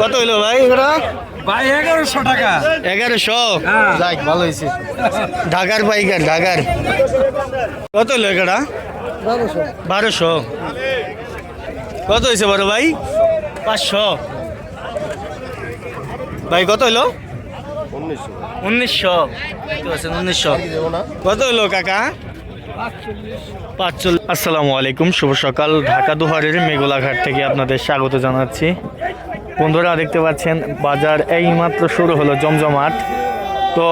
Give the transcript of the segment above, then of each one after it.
কত হইল ভাই ওরা ভাই এগারোশো টাকা। এগারোশো? হ্যাঁ। যাক ভালো হয়েছে ঢাকার পাইকার ঢাকার। কত হইল এগারো বারোশো। কত হয়েছে বড় ভাই? পাঁচশো। ভাই কত হইল? উনিশশো। উনিশশো। কত হইল কাকা? পাঁচচল্লিশ। আসসালামু আলাইকুম শুভ সকাল। ঢাকা দুহারের মেঘোলাঘাট থেকে আপনাদের স্বাগত জানাচ্ছি। বন্ধুরা দেখতে পাচ্ছেন বাজার এইমাত্র শুরু হলো জমজমাট। তো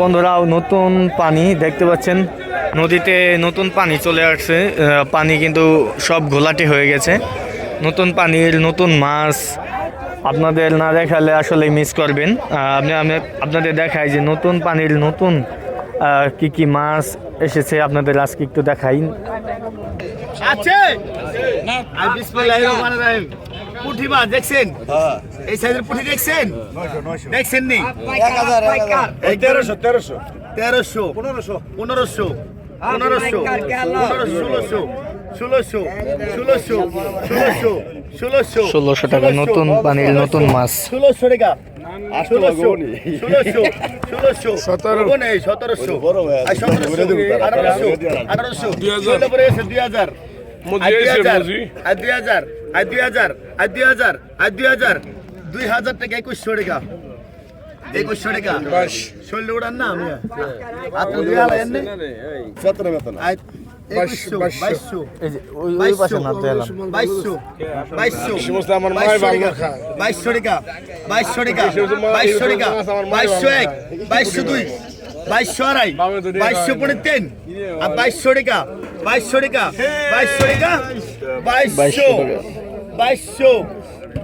বন্ধুরা নতুন পানি দেখতে পাচ্ছেন নদীতে নতুন পানি চলে আসছে পানি কিন্তু সব ঘোলাটে হয়ে গেছে। নতুন পানির নতুন মাছ আপনাদের না দেখালে আসলে মিস করবেন। আপনি আমি আপনাদের দেখাই যে নতুন পানির নতুন কি কি মাছ এসেছে আপনাদের আজকে একটু দেখাই। আছে। পুঁটি মাছ দেখছেন এই সাইজের পুঁটি দেখছেন? দেখছেন নি তেরোশো তেরোশো। তেরোশো। পনেরোশো। পনেরোশো। পনেরোশো। ষোলোশো। ষোলোশো। ষোলোশো। ষোলোশো। ষোলোশো। ষোলোশো টাকা নতুন পানির নতুন মাছ। ষোলোশো টাকা। ষোলোশো। ষোলোশো। ষোলোশো। সতেরো। সতেরোশো। সতেরোশো। আঠারোশো। আঠারোশো। দুই হাজার। দুই হাজার আর দুই হাজার আর দুই হাজার আর দুই হাজার দুই হাজার টাকা একুশশো টাকা। একুশশো টাকা। শরীর উড়ান না আমি। আপনার দুই হাজার এনে সতেরো বেতন। বাইশশো। টাকা। বাইশশো টাকা। বাইশশো টাকা। বাইশশো এক। বাইশশো দুই। বাইশশো আড়াই। বাইশশো পনেরো তিন। আর বাইশশো টাকা। বাইশশো টাকা বাইশশো টাকা বাইশশো বাইশশো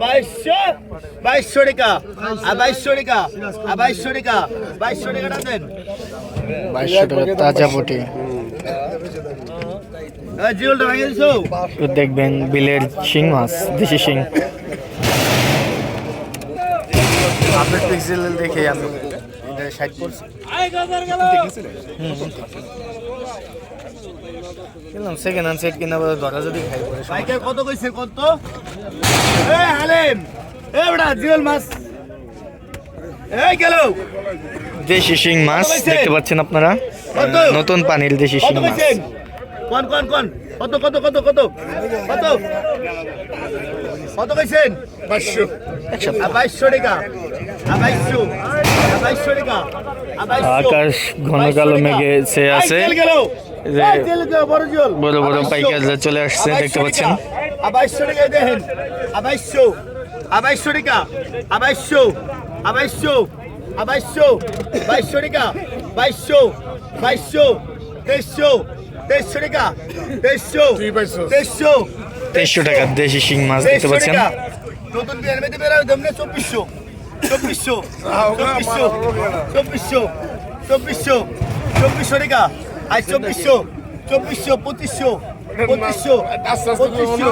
বাইশশো বাইশশো টাকা। আর বাইশশো টাকা আর বাইশশো টাকা বাইশশো টাকাটা দেন। বাইশশো টাকা তাজা তো দেখবেন বিলের শিং মাছ দেশি শিং। পিক্সেল দেখে আমি এটা ষাট করছি কিনলাম সেকেন্ড হ্যান্ড সেট কিনা বলে ধরা যদি খাই সমস্যা। বাইকে কত কইছে কত? এ হালিম! এ বড়া জিওল মাছ। এই গেল। দেশি শিং মাছ দেখতে পাচ্ছেন আপনারা? নতুন পানির দেশি শিং মাছ। কোন কোন কোন? কত কত কত কত? কত? কত কইছেন? বাইশশো টাকা। বাইশশো। বাইশশো টাকা। আকাশ ঘন কালো মেঘে ছেয়ে আছে। গেল। যে বড় বড় বড় পাইকাররা চলে আসছে দেখতে পাচ্ছেন। আবাইশো টাকা দেখেন। আবাইশো আবাইশো টাকা আবাইশো আবাইশো আবাইশো বাইশশো টাকা বাইশশো বাইশশো তেইশশো তেইশশো টাকা তেইশশো তেইশশো তেইশশো টাকার দেশি শিং মাছ দেখতে পাচ্ছেন? নতুন বিয়ার বেরোয় তেমনি চব্বিশশো চব্বিশশো চব্বিশশো চব্বিশশো চব্বিশশো চব্বিশশো টাকা। আর চব্বিশশো চব্বিশশো পঁচিশশো পঁচিশশো পঁচিশশো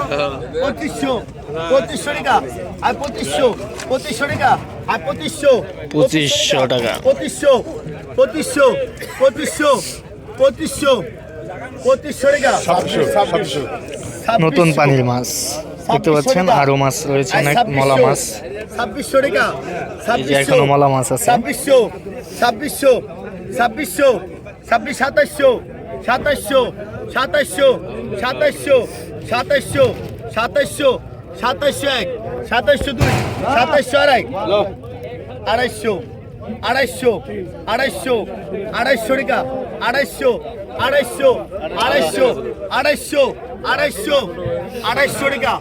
পঁচিশশো পঁচিশশো টাকা আর পঁচিশশো পঁচিশশো টাকা আর পঁচিশশো পঁচিশশো টাকা। পঁচিশশো পঁচিশশো পঁচিশশো পঁচিশশো পঁচিশশো টাকা। সাতশো সাতশো। নতুন। পানির মাছ। দেখতে পাচ্ছেন আরও মাছ রয়েছে অনেক মলা মাছ। ছাব্বিশশো টাকা। এখনও মলা মাছ আছে। ছাব্বিশশো ছাব্বিশশো ছাব্বিশশো ছাব্বিশ সাতাশশো সাতাশশো সাতাশশো সাতাশশো সাতাশশো সাতাশশো সাতাশশো এক সাতাশশো দুই সাতাশশো আড়াই আড়াইশো আড়াইশো আড়াইশো আড়াইশো টাকা আড়াইশো আড়াইশো আড়াইশো আড়াইশো আড়াইশো আড়াইশো টাকা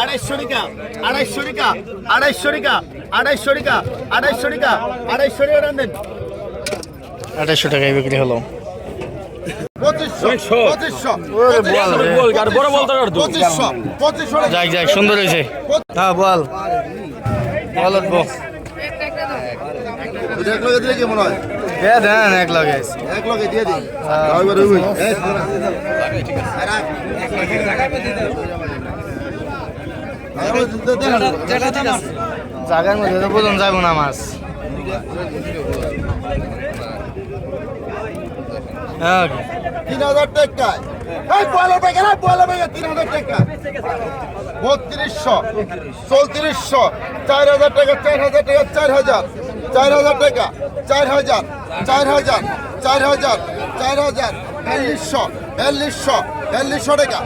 আড়াইশো টাকা আড়াইশো টাকা আড়াইশো টাকা আড়াইশো টাকা আড়াইশো টাকা আড়াইশো টাকা রান্ধেন আঠাশশো টাকায় বিক্রি হলো। যাক যাক সুন্দর হয়েছে। হ্যাঁ বল। বল উঠবো। এক লগে হয়? দেন এক লগে। এক লগে দিয়ে দিই জায়গার মধ্যে তো বোঝন যাব না মাছ। তিন হাজার টাকায় এই পয়লা টাকা পয়লা টাকা তিন হাজার টাকা বত্রিশশো, চৌত্রিশশো, চার হাজার টাকা, চার হাজার টাকা, চার হাজার। চার হাজার টাকা, চার হাজার চার হাজার চার হাজার। চার হাজার বিয়াল্লিশশো বিয়াল্লিশশো বিয়াল্লিশশো টাকা।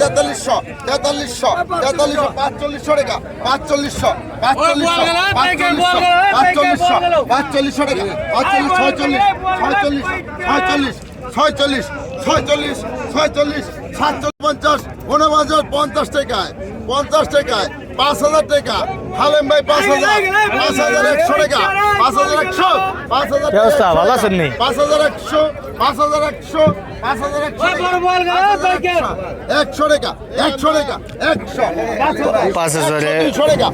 তেতাল্লিশশো তেতাল্লিশশো তেতাল্লিশশো, পাঁচচল্লিশশো টাকা পাঁচচল্লিশশো পাঁচচল্লিশশো পাঁচচল্লিশশো পাঁচচল্লিশশো টাকা, পাঁচচল্লিশ, ছয়চল্লিশ ছয়চল্লিশ ছয়চল্লিশ ছয়চল্লিশ ছয়চল্লিশ ছয়চল্লিশ, সাতচল্লিশ, পঞ্চাশ, ঊনপঞ্চাশ, পঞ্চাশ টাকায় পঞ্চাশ টাকায়, পাঁচ হাজার টাকা। হালেম ভাই, পাঁচ হাজার পাঁচ হাজার একশো টাকা। পাঁচ হাজার একশো পাঁচ হাজার কি অবস্থা? ভালো আছেন নি? পাঁচ হাজার একশো পাঁচ হাজার একশো পাঁচ হাজার একশো একশো টাকা একশো টাকা একশো পাঁচ হাজারে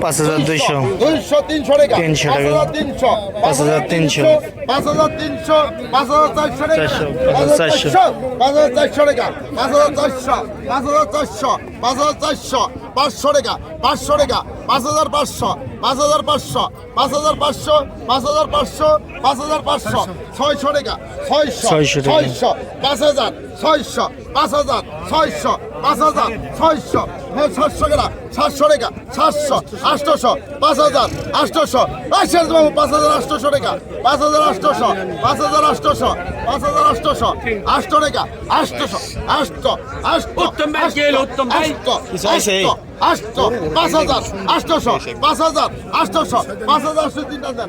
পাঁচ হাজার দুইশো দুইশো তিনশো টাকা তিনশো পাঁচ টাকা। তিনশো পাঁচ হাজার তিনশো। পাঁচ হাজার তিনশো পাঁচ হাজার চারশো। চারশো পাঁচ হাজার চারশো টাকা পাঁচ হাজার চারশো পাঁচ হাজার চারশো পাঁচ হাজার চারশো পাঁচশো টাকা পাঁচশো টাকা পাঁচ হাজার পাঁচশো পাঁচ হাজার পাঁচশো পাঁচ হাজার পাঁচশো পাঁচ হাজার পাঁচশো পাঁচ হাজার পাঁচশো ছয়শো টাকা ছয়শো ছয়শো। পাঁচ হাজার ছয়শো পাঁচ হাজার ছয়শো পাঁচ হাজার ছয়শো সাতশো টাকা সাতশো টাকা সাতশো আটশোশো পাঁচ হাজার আটশোশো শেষ বাবু পাঁচ হাজার আটশোশো টাকা পাঁচ হাজার আটশোশো পাঁচ হাজার আটশোশো পাঁচ হাজার আটশোশো আটশো টাকা আটশোশো আটশো আটশো উত্তম ভাই আটশো পাঁচ হাজার আটশোশো পাঁচ হাজার আটশোশো পাঁচ হাজার আটশো তিন হাজার